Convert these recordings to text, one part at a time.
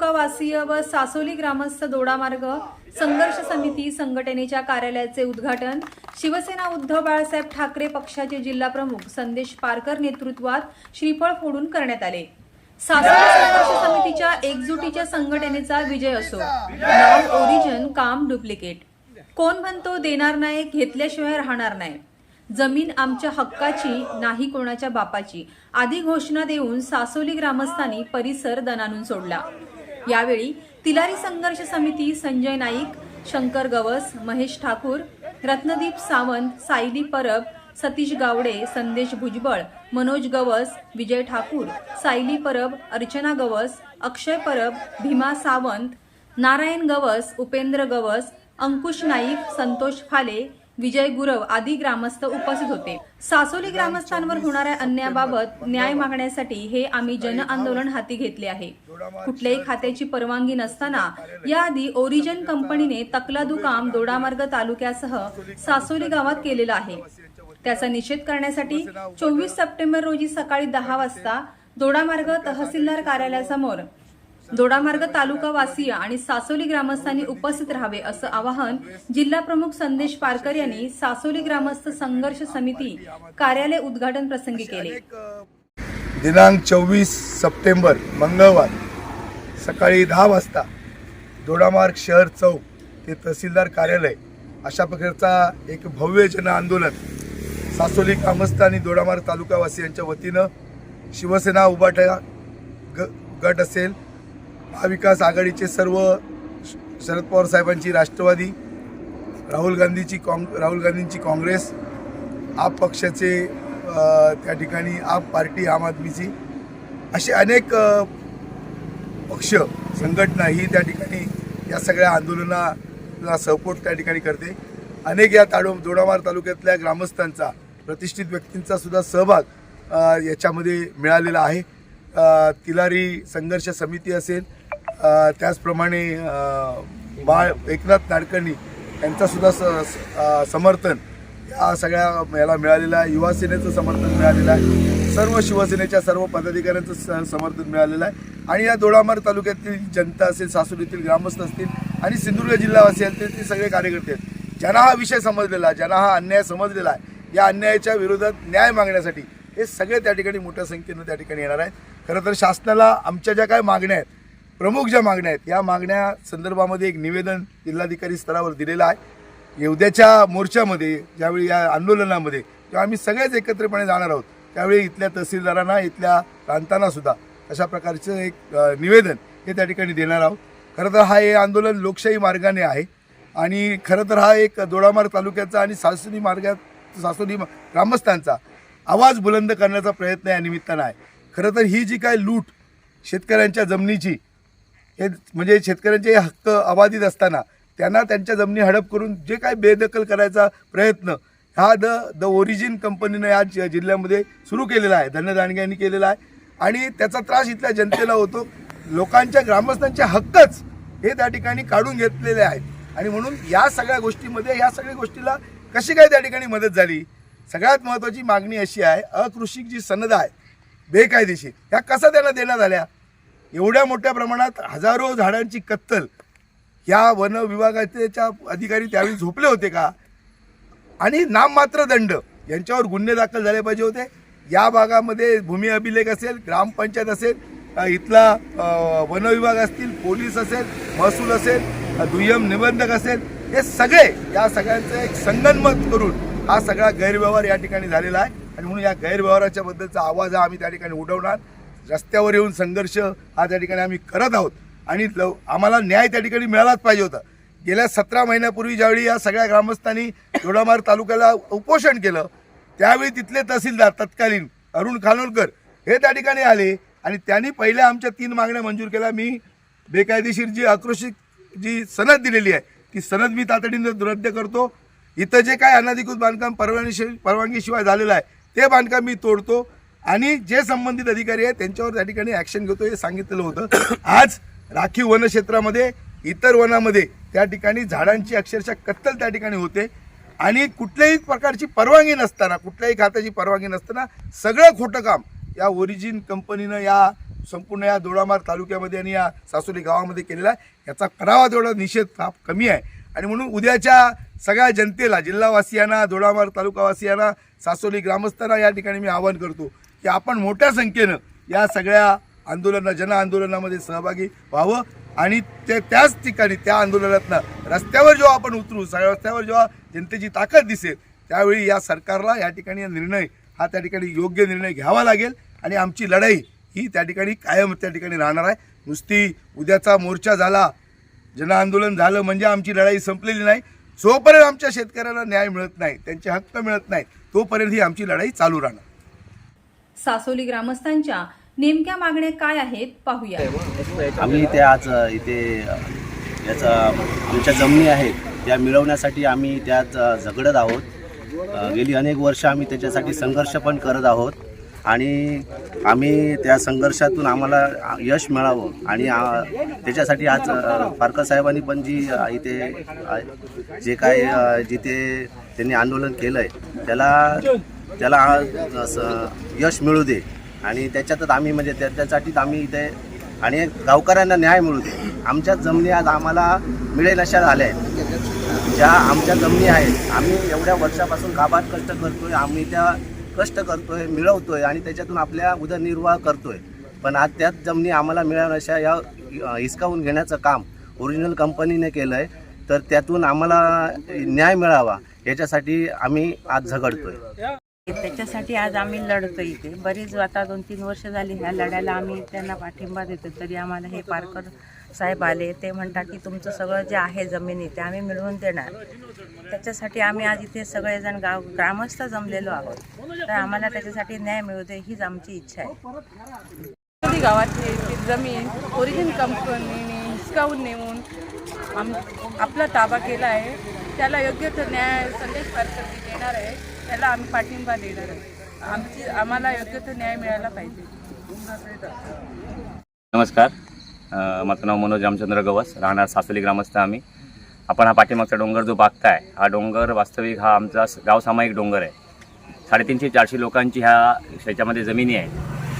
तालुकावासीय व सासोली ग्रामस्थ दोडामार्ग संघर्ष समिती संघटनेच्या कार्यालयाचे उद्घाटन शिवसेना उद्धव बाळासाहेब ठाकरे पक्षाचे जिल्हा प्रमुख संदेश पारकर नेतृत्वात श्रीफळ फोडून करण्यात आले. सासोली संघर्ष समितीच्या एकजुटीच्या संघटनेचा विजय असो. नॉन ओरिजन काम डुप्लिकेट कोण म्हणतो देणार नाही घेतल्याशिवाय राहणार नाही. जमीन आमच्या हक्काची नाही कोणाच्या बापाची. आदी घोषणा देऊन सासोली ग्रामस्थांनी परिसर दणानून सोडला. यावेळी तिलारी संघर्ष समिती संजय नाईक शंकर गवस महेश ठाकूर रत्नदीप सावंत सायली परब सतीश गावडे संदेश भुजबळ मनोज गवस विजय ठाकूर सायली परब अर्चना गवस अक्षय परब भीमा सावंत नारायण गवस उपेंद्र गवस अंकुश नाईक संतोष फाले विजय गुरव आदी ग्रामस्थ उपस्थित होते. सासोली ग्रामस्थांवर होणाऱ्या अन्यायाबाबत न्याय मागण्यासाठी हे आम्ही जन आंदोलन हाती घेतले आहे. कुठल्याही खात्याची परवानगी नसताना याआधी ओरिजन कंपनीने तकलादू काम दोडामार्ग तालुक्यासह सासोली गावात केलेलं आहे. त्याचा निषेध करण्यासाठी चोवीस सप्टेंबर रोजी सकाळी दहा वाजता दोडामार्ग तहसीलदार कार्यालयासमोर दोडामार्ग तालुका वासीय आणि सासोली ग्रामस्थांनी उपस्थित राहावे असं आवाहन जिल्हा प्रमुख संदेश पारकर यांनी सासोली ग्रामस्थ संघर्ष समिती कार्यालय उद्घाटन प्रसंगी केले. दिनांक चोवीस सप्टेंबर मंगळवार सकाळी दहा वाजता दोडामार्ग शहर चौक ते तहसीलदार कार्यालय अशा प्रकारचा एक भव्य जन आंदोलन सासोली ग्रामस्थ आणि दोडामार्ग तालुकावासियांच्या वतीनं शिवसेना उभाटा ग गट असेल महाविकास आघाडीचे सर्व श- शरद पवार साहेबांची राष्ट्रवादी राहुल गांधीची काँग राहुल गांधींची काँग्रेस आप पक्षाचे त्या ठिकाणी आप पार्टी आम आदमीची असे अनेक पक्ष संघटना ही त्या ठिकाणी या सगळ्या आंदोलनाला सपोर्ट त्या ठिकाणी करते. अनेक या ताडो दोडामार तालुक्यातल्या ग्रामस्थांचा प्रतिष्ठित व्यक्तींचा सुद्धा सहभाग याच्यामध्ये मिळालेला आहे. तिलारी संघर्ष समिती असेल त्याचप्रमाणे बाळ एकनाथ नाडकर्णी यांचासुद्धा स समर्थन या सगळ्या याला मिळालेलं आहे. युवासेनेचं समर्थन मिळालेलं आहे. सर्व शिवसेनेच्या सर्व पदाधिकाऱ्यांचं स- समर्थन मिळालेलं आहे. आणि या दोडामार तालुक्यातील जनता असेल सासुरीतील ग्रामस्थ असतील आणि सिंधुदुर्ग जिल्हावासी असतील ते सगळे कार्यकर्ते आहेत. ज्यांना हा विषय समजलेला आहे ज्यांना हा अन्याय समजलेला आहे या अन्यायाच्या विरोधात न्याय मागण्यासाठी हे सगळे त्या ठिकाणी मोठ्या संख्येनं त्या ठिकाणी येणार आहेत. खरं तर शासनाला आमच्या ज्या काय मागण्या आहेत प्रमुख ज्या मागण्या आहेत या मागण्या संदर्भामध्ये एक निवेदन जिल्हाधिकारी स्तरावर दिलेलं आहे. येवद्याच्या मोर्चामध्ये ज्यावेळी या आंदोलनामध्ये किंवा आम्ही सगळेच एकत्रपणे जाणार आहोत त्यावेळी इथल्या तहसीलदारांना इथल्या प्रांतांना सुद्धा अशा प्रकारचं एक निवेदन हे त्या ठिकाणी देणार आहोत. खरं तर हा हे आंदोलन लोकशाही मार्गाने आहे आणि खरं तर हा एक दोडामार तालुक्याचा आणि सासुनी मार्गात सासुनी ग्रामस्थांचा आवाज बुलंद करण्याचा प्रयत्न या निमित्तानं आहे. खरं तर ही जी काय लूट शेतकऱ्यांच्या जमिनीची हे म्हणजे शेतकऱ्यांचे हक्क अबाधित असताना त्यांना त्यांच्या जमिनी हडप करून जे काय बेदखल करायचा प्रयत्न हा द द ओरिजिन कंपनीनं या जिल्ह्यामध्ये सुरू केलेला आहे. धनदांडगे यांनी केलेला आहे. आणि त्याचा त्रास इथल्या जनतेला होतो. लोकांच्या ग्रामस्थांचे हक्कच हे त्या ठिकाणी काढून घेतलेले आहेत. आणि म्हणून या सगळ्या गोष्टीमध्ये या सगळ्या गोष्टीला कशी काय त्या ठिकाणी मदत झाली? सगळ्यात महत्त्वाची मागणी अशी आहे अकृषिक जी सनद आहे बेकायदेशीर ह्या कसा त्यांना देण्यात आल्या? एवढ्या मोठ्या प्रमाणात हजारो झाडांची कत्तल या वन विभागाच्या अधिकारी त्यावेळी झोपले होते का? आणि नाममात्र दंड. यांच्यावर गुन्हे दाखल झाले पाहिजे होते. या भागामध्ये भूमी अभिलेख असेल ग्रामपंचायत असेल इथला वनविभाग वन विभाग असतील पोलीस असेल महसूल असेल दुय्यम निबंधक असेल हे सगळे या सगळ्यांचं एक संगनमत करून हा सगळा गैरव्यवहार या ठिकाणी झालेला आहे. आणि म्हणून या गैरव्यवहाराच्या बद्दलचा आवाज हा आम्ही त्या ठिकाणी उडवणार. रस्त्यावर येऊन संघर्ष हा त्या ठिकाणी आम्ही करत आहोत. आणि लव आम्हाला न्याय त्या ठिकाणी मिळालाच पाहिजे होता. गेल्या सतरा महिन्यापूर्वी ज्यावेळी या सगळ्या ग्रामस्थांनी दोडामार तालुक्याला उपोषण केलं त्यावेळी तिथले तहसीलदार तत्कालीन अरुण खानोलकर हे त्या ठिकाणी आले आणि त्यांनी पहिल्या आमच्या तीन मागण्या मंजूर केल्या. मी बेकायदेशीर जी आक्रोशित जी सनद दिलेली आहे ती सनद मी तातडीनं रद्द करतो. इथं जे काय अनधिकृत बांधकाम परवानगी परवानगीशिवाय झालेलं आहे ते बांधकाम मी तोडतो. आणि जे संबंधित अधिकारी आहेत त्यांच्यावर त्या ठिकाणी ॲक्शन घेतो हे सांगितलेलं होतं. आज राखीव वनक्षेत्रामध्ये इतर वनामध्ये त्या ठिकाणी झाडांची अक्षरशः कत्तल त्या ठिकाणी होते. आणि कुठल्याही प्रकारची परवानगी नसताना कुठल्याही खात्याची परवानगी नसताना सगळं खोटं काम या ओरिजिन कंपनीनं या संपूर्ण या दोडामार तालुक्यामध्ये आणि या सासोली गावामध्ये केलेला आहे. याचा करावा तेवढा निषेध फार कमी आहे. आणि म्हणून उद्याच्या सगळ्या जनतेला जिल्हावासियांना दोडामार तालुकावासियांना सासोली ग्रामस्थांना या ठिकाणी मी आवाहन करतो. की आपण मोठ्या संख्येनं या सगळ्या आंदोलना जन आंदोलनामध्ये सहभागी व्हावं आणि ते त्याच ठिकाणी त्या आंदोलनातनं रस्त्यावर जेव्हा आपण उतरू सगळ्या रस्त्यावर जेव्हा जनतेची ताकद दिसेल त्यावेळी या सरकारला या ठिकाणी निर्णय हा त्या ठिकाणी योग्य निर्णय घ्यावा लागेल आणि आमची लढाई ही त्या ठिकाणी कायम त्या ठिकाणी राहणार आहे. नुसती उद्याचा मोर्चा झाला जनआंदोलन झालं म्हणजे आमची लढाई संपलेली नाही. जोपर्यंत आमच्या शेतकऱ्यांना न्याय मिळत नाही त्यांचे हक्क मिळत नाही तोपर्यंत ही आमची लढाई चालू राहणार. सासोली ग्रामस्थांच्या नेमक्या मागण्या काय आहेत पाहूया. आम्ही इथे आज इथे याचा आमच्या जमिनी आहेत त्या मिळवण्यासाठी आम्ही त्यात झगडत आहोत. गेली अनेक वर्ष आम्ही त्याच्यासाठी संघर्ष पण करत आहोत. आणि आम्ही त्या संघर्षातून आम्हाला यश मिळावं. आणि त्याच्यासाठी आज फारकरसाहेबांनी फारकर साहेबांनी पण जी इथे जे काय जिथे त्यांनी आंदोलन केलं आहे त्याला त्याला यश मिळू दे. आणि त्याच्यातच आम्ही म्हणजे त्याच्यासाठीच आम्ही इथे आणि गावकऱ्यांना न्याय मिळू दे. आमच्या जमिनी आज आम्हाला मिळेल अशा झाल्या आहेत. ज्या आमच्या जमिनी आहेत आम्ही एवढ्या वर्षापासून काबाद कष्ट करतोय आम्ही त्या कष्ट करतोय मिळवतोय आणि त्याच्यातून आपल्या उदरनिर्वाह करतोय. पण आज त्याच जमिनी आम्हाला मिळेल अशा या हिसकावून घेण्याचं काम ओरिजिनल कंपनीने केलं आहे तर त्यातून आम्हाला न्याय मिळावा याच्यासाठी आम्ही आज झगडतोय. त्याच्यासाठी आज आम्ही लढतो इथे. बरीच आता दोन तीन वर्ष झाली ह्या लढ्याला आम्ही त्यांना पाठिंबा देतो तरी आम्हाला हे पारकर साहेब आले ते म्हणतात की तुमचं सगळं जे आहे जमिनी ते आम्ही मिळवून देणार. त्याच्यासाठी आम्ही आज इथे सगळेजण गाव ग्रामस्थ जमलेलो आहोत. तर आम्हाला त्याच्यासाठी न्याय मिळू दे हीच आमची इच्छा आहे. कधी गावातली जमीन ओरिजिन कंपनीने हिसकावून नेऊन आम आपला ताबा केला आहे. त्याला योग्य तो न्याय संदेश पारकरजी देणार आहे. त्याला आम्ही पाठिंबा देणार आहे. आमची आम्हाला योग्य तो न्याय मिळाला पाहिजे. नमस्कार. माझं नाव मनोज रामचंद्र गवस. राहणार सासोली ग्रामस्थ आम्ही. आपण हा पाठीमागचा डोंगर जो बागताय हा डोंगर वास्तविक हा आमचा गाव सामायिक डोंगर आहे. साडेतीनशे चारशे लोकांची ह्या ह्याच्यामध्ये जमिनी आहे.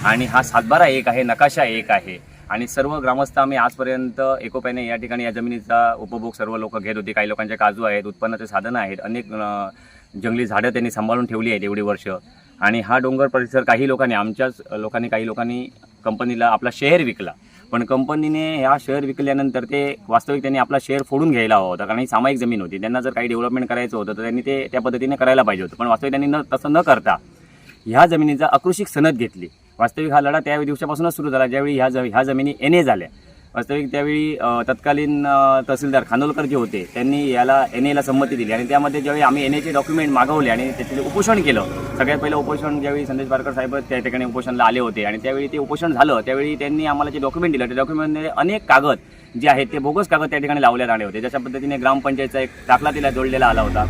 आणि हा सातबारा एक आहे नकाशा एक आहे. आणि सर्व ग्रामस्थ आम्ही आजपर्यंत एकोप्याने या ठिकाणी या जमिनीचा उपभोग सर्व लोक घेत होते. काही लोकांचे काजू आहेत उत्पन्नाचे साधनं आहेत अनेक जंगली झाडं त्यांनी सांभाळून ठेवली आहेत एवढी वर्ष. आणि हा डोंगर परिसर काही लोकांनी आमच्याच लोकांनी काही लोकांनी कंपनीला आपला शेअर विकला. पण कंपनीने ह्या शेअर विकल्यानंतर ते वास्तविक त्यांनी आपला शेअर फोडून घ्यायला हवा होता. कारण ही सामायिक जमीन होती. त्यांना जर काही डेव्हलपमेंट करायचं होतं तर त्यांनी ते त्या पद्धतीने करायला पाहिजे होतं. पण वास्तविक त्यांनी न तसं न करता ह्या जमिनीचा अकृषिक सनद घेतली. वास्तविक हा लढा त्या दिवसापासूनच सुरू झाला ज्यावेळी ह्या ज ह्या जमिनी एन ए झाल्या. वास्तविक त्यावेळी तत्कालीन तहसीलदार खानोलकर जे होते त्यांनी याला एन एला संमती दिली. आणि त्यामध्ये ज्यावेळी आम्ही एन एचे डॉक्युमेंट मागवले आणि त्याचे उपोषण केलं सगळ्यात पहिलं उपोषण ज्यावेळी संदेश बारकर साहेब त्या ठिकाणी उपोषणला आले होते आणि त्यावेळी ते उपोषण झालं त्यावेळी त्यांनी आम्हाला जे डॉक्युमेंट दिलं ते डॉक्युमेंटमध्ये अनेक कागद जे आहेत ते बोगस कागद त्या ठिकाणी लावण्यात आले होते. जशा पद्धतीने ग्रामपंचायतचा एक दाखला तिला जोडलेला आला होता.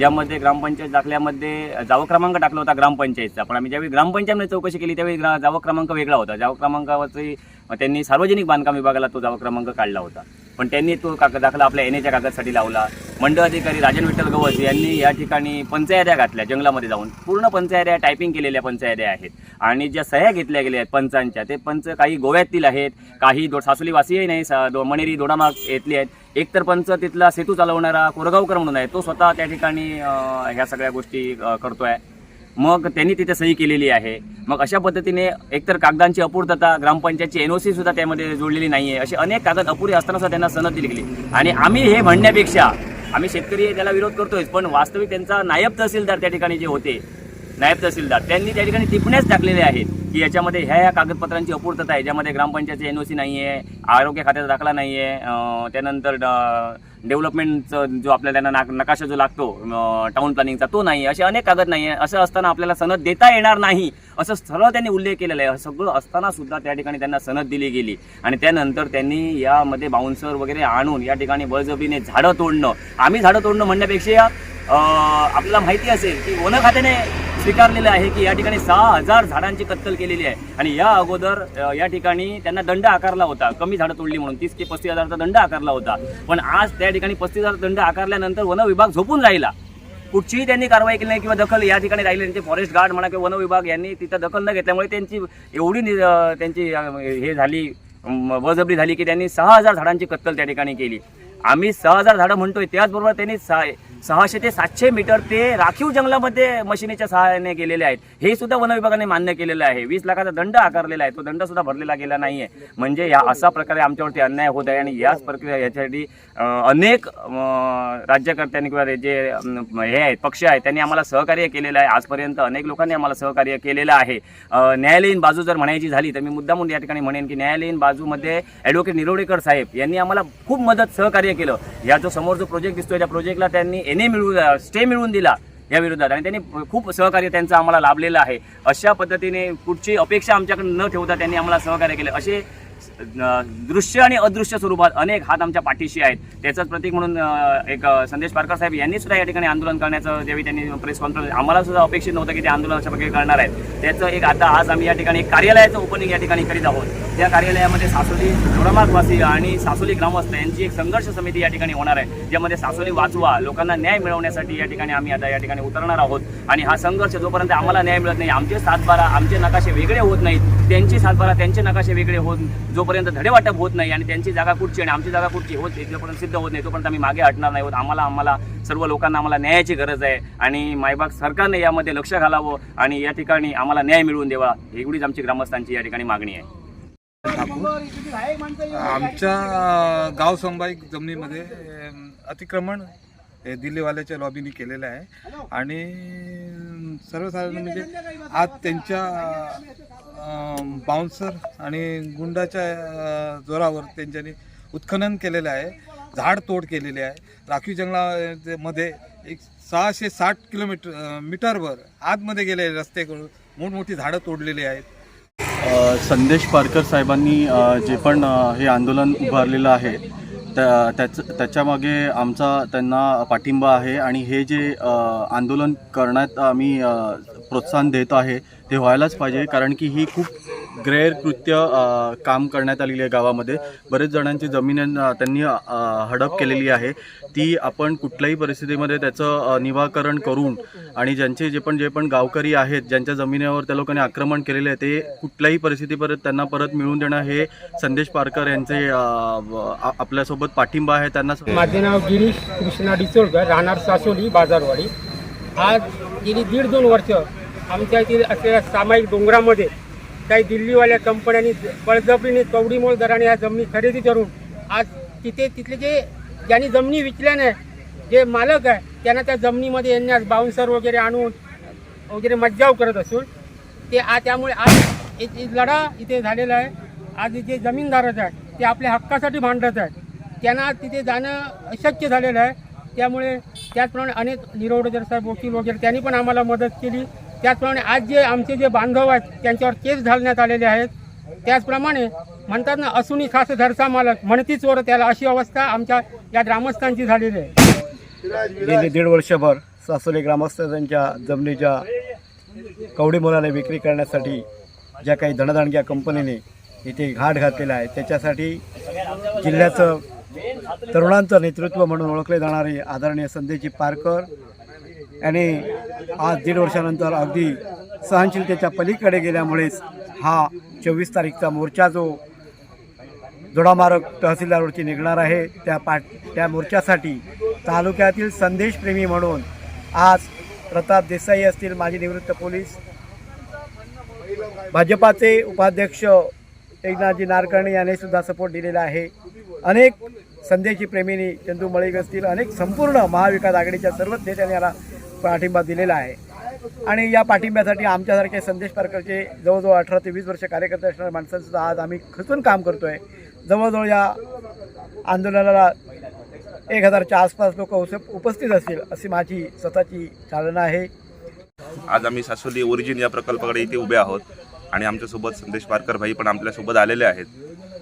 ज्यामध्ये ग्रामपंचायत दाखल्यामध्ये जावा क्रमांक टाकला होता ग्रामपंचायतचा. पण आम्ही ज्यावेळी ग्रामपंचायतमध्ये चौकशी केली त्यावेळी ग्रा जावा क्रमांक वेगळा होता. जावं क्रमांकावरची त्यांनी सार्वजनिक बांधकाम विभागाला तो जावा क्रमांक काढला होता. पण त्यांनी तो कागद दाखला आपल्या एनएच्या कागदासाठी लावला. मंडळ अधिकारी राजन विठ्ठल गवस यांनी या ठिकाणी पंचायत्या घातल्या जंगलामध्ये जाऊन. पूर्ण पंचायत्या टायपिंग केलेल्या पंचायत्या आहेत. आणि ज्या सह्या घेतल्या गेल्या आहेत पंचांच्या ते पंच काही गोव्यातील आहेत काही दो सासुलीवासीही नाही सा दो मणेरी दोडामाग येतली आहेत. एक तर पंच तिथला सेतू चालवणारा कोरगावकर म्हणून आहे तो स्वतः त्या ठिकाणी ह्या सगळ्या गोष्टी करतो आहे मग त्यांनी तिथे सही केलेली आहे. मग अशा पद्धतीने एकतर कागदांची अपूर्तता ग्रामपंचायतची एन ओ सी सुद्धा त्यामध्ये जोडलेली नाही आहे असे अनेक कागद अपुरे असताना सुद्धा त्यांना सनद दिली गेली आणि आम्ही हे म्हणण्यापेक्षा आम्ही शेतकरी त्याला विरोध करतोय पण वास्तविक त्यांचा नायब तहसीलदार त्या ठिकाणी जे होते नायब तहसीलदार त्यांनी त्या ठिकाणी टिपण्याच टाकलेल्या आहेत की याच्यामध्ये ह्या ह्या कागदपत्रांची अपूर्तता आहे. ज्यामध्ये ग्रामपंचायतची सी नाही आहे आरोग्य खात्याचा दाखला नाही आहे त्यानंतर डेव्हलपमेंटचा जो आपल्याला ना नकाशा जो लागतो टाउन प्लॅनिंगचा तो नाही असे अनेक कागद नाही आहे. असं असताना आपल्याला सनद देता येणार नाही. असं सरळ त्यांनी उल्लेख केलेला आहे. सगळं असताना सुद्धा त्या ठिकाणी त्यांना सनद दिली गेली. आणि त्यानंतर त्यांनी यामध्ये बाउन्सर वगैरे आणून या ठिकाणी बळजबरीने झाडं तोडणं. आम्ही झाडं तोडणं म्हणण्यापेक्षा आपल्याला माहिती असेल की वन खात्याने स्वीकारलेलं आहे की या ठिकाणी सहा हजार झाडांची कत्तल केलेली आहे. आणि या अगोदर या ठिकाणी त्यांना दंड आकारला होता. कमी झाडं तोडली म्हणून तीस ते पस्तीस हजारचा दंड आकारला होता. पण आज त्या ठिकाणी पस्तीस हजार दंड आकारल्यानंतर वन विभाग झोपून राहिला. कुठचीही त्यांनी कारवाई केली नाही किंवा दखल या ठिकाणी राहिली त्यांचे फॉरेस्ट गार्ड म्हणा किंवा वन विभाग यांनी तिथं दखल न घेतल्यामुळे त्यांची एवढी नि- त्यांची हे झाली बजबरी झाली की त्यांनी सहा हजार झाडांची कत्तल त्या ठिकाणी केली. आम्ही सहा हजार झाडं म्हणतोय त्याचबरोबर त्यांनी सहा सहाशे ते सातशे मीटर ते राखीव जंगलामध्ये मशिनीच्या सहाय्याने गेलेले आहेत. हे सुद्धा वन विभागाने मान्य केलेलं आहे. वीस लाखाचा दंड आकारलेला आहे. तो दंड सुद्धा भरलेला गेला नाहीये. म्हणजे या अशा प्रकारे आमच्यावरती अन्याय होत आहे आणि याच प्रक्रिया याच्यासाठी अनेक राज्यकर्त्यांनी किंवा जे हे आहेत पक्ष आहेत त्यांनी आम्हाला सहकार्य केलेलं आहे. आजपर्यंत अनेक लोकांनी आम्हाला सहकार्य केलेलं आहे. न्यायालयीन बाजू जर म्हणायची झाली तर मी मुद्दामून या ठिकाणी म्हणेन की न्यायालयीन बाजूमध्ये ॲडव्होकेट निरोडेकर साहेब यांनी आम्हाला खूप मदत सहकार्य केलं. या जो समोर जो प्रोजेक्ट दिसतोय त्या प्रोजेक्टला त्यांनी एन ए मिळवून स्टे मिळवून दिला या विरोधात आणि त्यांनी खूप सहकार्य त्यांचं आम्हाला लाभलेलं आहे. अशा पद्धतीने कुठची अपेक्षा आमच्याकडे न ठेवता त्यांनी आम्हाला सहकार्य केलं. असे दृश्य आणि अदृश्य स्वरूपात अनेक हात आमच्या पाठीशी आहेत. त्याचंच प्रतीक म्हणून एक संदेश पारकर साहेब यांनी सुद्धा या ठिकाणी आंदोलन करण्याचं ज्यावेळी त्यांनी प्रेस कॉन्फरन्स आम्हाला सुद्धा अपेक्षित नव्हतं की ते आंदोलन अशा प्रकारे करणार आहेत. त्याचं एक आता आज आम्ही या ठिकाणी एक कार्यालयाचं ओपनिंग या ठिकाणी करीत आहोत. त्या कार्यालयामध्ये सासोली जोडामार्गवासी आणि सासोली ग्रामस्थ यांची एक संघर्ष समिती या ठिकाणी होणार आहे. ज्यामध्ये सासोली वाचवा लोकांना न्याय मिळवण्यासाठी या ठिकाणी आम्ही आता या ठिकाणी उतरणार आहोत. आणि हा संघर्ष जोपर्यंत आम्हाला न्याय मिळत नाही आमचे सातबारा आमचे नकाशे वेगळे होत नाहीत. त्यांची सातबारा त्यांचे नकाशे वेगळे होत जोपर्यंत धडेवाटप होत नाही आणि त्यांची जागा कुठची आणि आमची जागा कुठची होत जोपर्यंत सिद्ध होत नाही तोपर्यंत आम्ही मागे हटणार नाही होत. आम्हाला आम्हाला सर्व लोकांना आम्हाला न्यायाची गरज आहे आणि मायबाग सरकारने यामध्ये लक्ष घालावं आणि या ठिकाणी आम्हाला न्याय मिळवून द्यावा एवढीच आमची ग्रामस्थांची या ठिकाणी मागणी आहे. आमच्या गाव समबाईक जमिनीमध्ये अतिक्रमण हे दिल्लीवाल्याच्या लॉबीने केलेलं आहे. आणि सर्वसाधारण म्हणजे आज त्यांच्या बाउन्सर आणि गुंडाच्या जोरावर त्यांच्यानी उत्खनन केलेलं आहे. झाड तोड केलेली आहे. राखीव जंगलामध्ये एक सहाशे साठ किलोमीटर मीटरवर आतमध्ये गेलेले रस्त्याकडून मोठमोठी झाडं तोडलेली आहेत. संदेश पारकर साहेबांनी जे पण हे आंदोलन उभारलेलं आहे त्या त्याच त्याच्यामागे आमचा त्यांना पाठिंबा आहे आणि हे जे आंदोलन करण्यात आम्ही प्रोत्साहन देत आहे ते व्हायलाच पाहिजे कारण की ही खूप गैरकृत्य काम करण्यात आलेली आहे गावामध्ये. बरेच जणांची जमीन त्यांनी हडप केलेली आहे. ती आपण कुठल्याही परिस्थितीमध्ये त्याचं निवाकरण करून आणि ज्यांचे जे पण जे पण गावकरी आहेत ज्यांच्या जमिनीवर त्या लोकांनी आक्रमण केलेले आहे ते कुठल्याही परिस्थिती परत त्यांना परत मिळून देणं हे संदेश पारकर यांचे आपल्यासोबत पाठिंबा आहे त्यांना माझे नाव गिरीश कृष्णा डिचोळकर राहणार सासोली बाजारवाडी. आज गेली दीड दोन वर्ष आमच्या इथे असलेल्या सामायिक डोंगरामध्ये काही दिल्लीवाल्या कंपन्यांनी बळजबरीने कवडीमोल दराने या जमिनी खरेदी करून आज तिथे तिथले जे ज्यांनी जमिनी विकल्या नाही जे मालक आहे त्यांना त्या जमिनीमध्ये यांनी आज बाउन्सर वगैरे आणून वगैरे मज्जाव करत असून ते आ त्यामुळे आज एक लढा इथे झालेला आहे. आज जे जमीनदारच आहे ते आपल्या हक्कासाठी भांडत आहेत त्यांना तिथे जाणं अशक्य झालेलं आहे. त्यामुळे त्याचप्रमाणे अनेक निरवडेकर साहेब वकील वगैरे त्यांनी पण आम्हाला मदत केली. त्याचप्रमाणे आज जे आमचे जे बांधव आहेत त्यांच्यावर केस घालण्यात आलेले आहेत. त्याचप्रमाणे म्हणतात ना असूनही खास धरसा मालक म्हणतीच वर त्याला अशी अवस्था आमच्या या ग्रामस्थांची झालेली आहे. गेली दीड वर्षभर सासोली ग्रामस्थ त्यांच्या जमिनीच्या कवडी मुलाला विक्री करण्यासाठी ज्या काही धनदाणक्या कंपनीने इथे घाट घातलेला आहे त्याच्यासाठी जिल्ह्याचं तरुणांचं नेतृत्व म्हणून ओळखले जाणारे आदरणीय संदेशजी पारकर याने आज दीड वर्षानंतर अगदी सहनशीलतेच्या पलीकडे गेल्यामुळेच हा चोवीस तारीखचा मोर्चा जो जोडामार्ग तहसीलदारवरती निघणार आहे त्या पाठ त्या मोर्चासाठी तालुक्यातील संदेशप्रेमी म्हणून आज प्रताप देसाई असतील माजी निवृत्त पोलीस भाजपाचे उपाध्यक्ष एकनाथजी नारकर्णी यांनी सुद्धा सपोर्ट दिलेला आहे. अनेक संदेशी प्रेमींनी चंदू मळिक असतील अनेक संपूर्ण महाविकास आघाडीच्या सर्वच नेत्यांनी याला पाठिंबा दिलेला आहे. आणि या पाठिंब्यासाठी आमच्यासारखे संदेश पारकरचे जवळजवळ अठरा ते वीस वर्ष कार्यकर्ते असणाऱ्या माणसांसुद्धा आज आम्ही खचून काम करतो आहे जवळजवळ या आंदोलनाला एक हजारच्या आसपास लोक उपस्थित असतील अशी माझी स्वतःची चालना आहे. आज आम्ही सासोली ओरिजिन या प्रकल्पाकडे इथे उभे आहोत आणि आमच्यासोबत संदेश पारकर भाई पण आपल्यासोबत आलेले आहेत.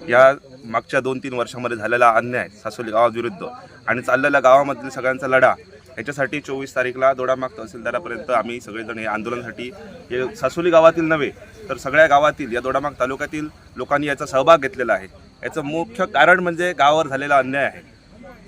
या मागच्या दोन तीन वर्षामध्ये झालेला अन्याय सासोली गावाविरुद्ध आणि चाललेल्या गावामधील सगळ्यांचा लढा याच्यासाठी चोवीस तारीखला दोडामाग तहसीलदारापर्यंत आम्ही सगळेजण या आंदोलनासाठी हे सासोली गावातील नव्हे तर सगळ्या गावातील या दोडामाग तालुक्यातील लोकांनी याचा सहभाग घेतलेला आहे. याचं मुख्य कारण म्हणजे गावावर झालेला अन्याय आहे.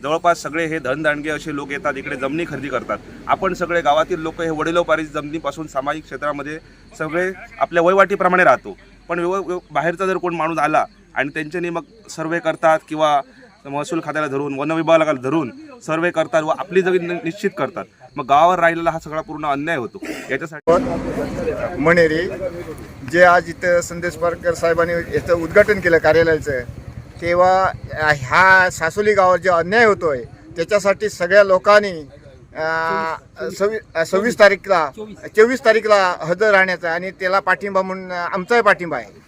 जवळपास सगळे हे धनदांडगे असे लोक येतात इकडे जमिनी खरेदी करतात. आपण सगळे गावातील लोक हे वडिलोपारी जमिनीपासून सामाजिक क्षेत्रामध्ये सगळे आपल्या वयवाटीप्रमाणे राहतो. पण व्यव- बाहेरचा जर कोण माणूस आला आणि त्यांच्यानी मग सर्वे करतात किंवा महसूल खात्याला धरून वनविभागाला धरून सर्वे करतात व आपली जमीन निश्चित करतात. मग गावावर राहिलेला हा सगळा पूर्ण अन्याय होतो. याच्यासाठी मनेरी जे आज इथं संदेश पारकर साहेबांनी याचं उद्घाटन केलं कार्यालयाचं तेव्हा ह्या सासोली गावावर जे अन्याय होतोय त्याच्यासाठी सगळ्या लोकांनी सवी सव्वी सव्वीस तारीखला चोवीस तारीखला हजर राहण्याचा आणि त्याला पाठिंबा म्हणून आमचाही पाठिंबा आहे.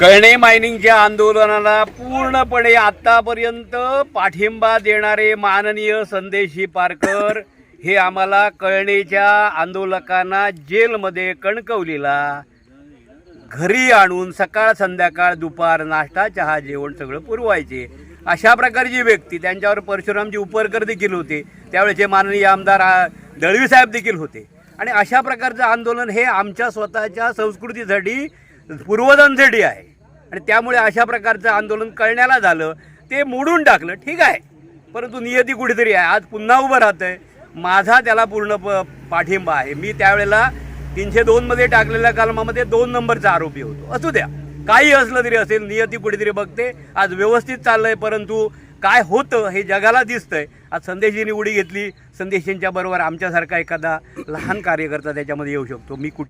कळणे मायनिंगच्या आंदोलनाला पूर्णपणे आतापर्यंत पाठिंबा देणारे माननीय संदेशी पारकर हे आम्हाला कळणेच्या आंदोलकांना जेलमध्ये कणकवलीला. घरी आणून सकाळ संध्याकाळ दुपार नाश्ता चहा जेवण सगळं पुरवायचे. अशा प्रकारची व्यक्ती त्यांच्यावर परशुरामजी उपरकर देखील होते. त्यावेळेचे माननीय आमदार दळवी साहेब देखील होते. आणि अशा प्रकारचं आंदोलन हे आमच्या स्वतःच्या संस्कृतीसाठी पूर्वजांसाठी आहे. आणि त्यामुळे अशा प्रकारचं आंदोलन कळण्याला झालं. ते मोडून टाकलं. ठीक आहे. परंतु नियती कुठेतरी आहे. आज पुन्हा उभं राहत आहे माझा त्याला पूर्ण प पाठिंबा आहे. मी त्यावेळेला तीनशे दोनमध्ये टाकलेल्या कलमामध्ये दोन नंबरचा आरोपी होतो. असू द्या. काही असलं तरी असेल. नियती कुठेतरी बघते. आज व्यवस्थित चाललं आहे परंतु काय होतं हे जगाला दिसतंय. आज संदेशीने उडी घेतली. संदेशींच्या बरोबर आमच्यासारखा एखादा लहान कार्यकर्ता त्याच्यामध्ये येऊ शकतो. मी कुठे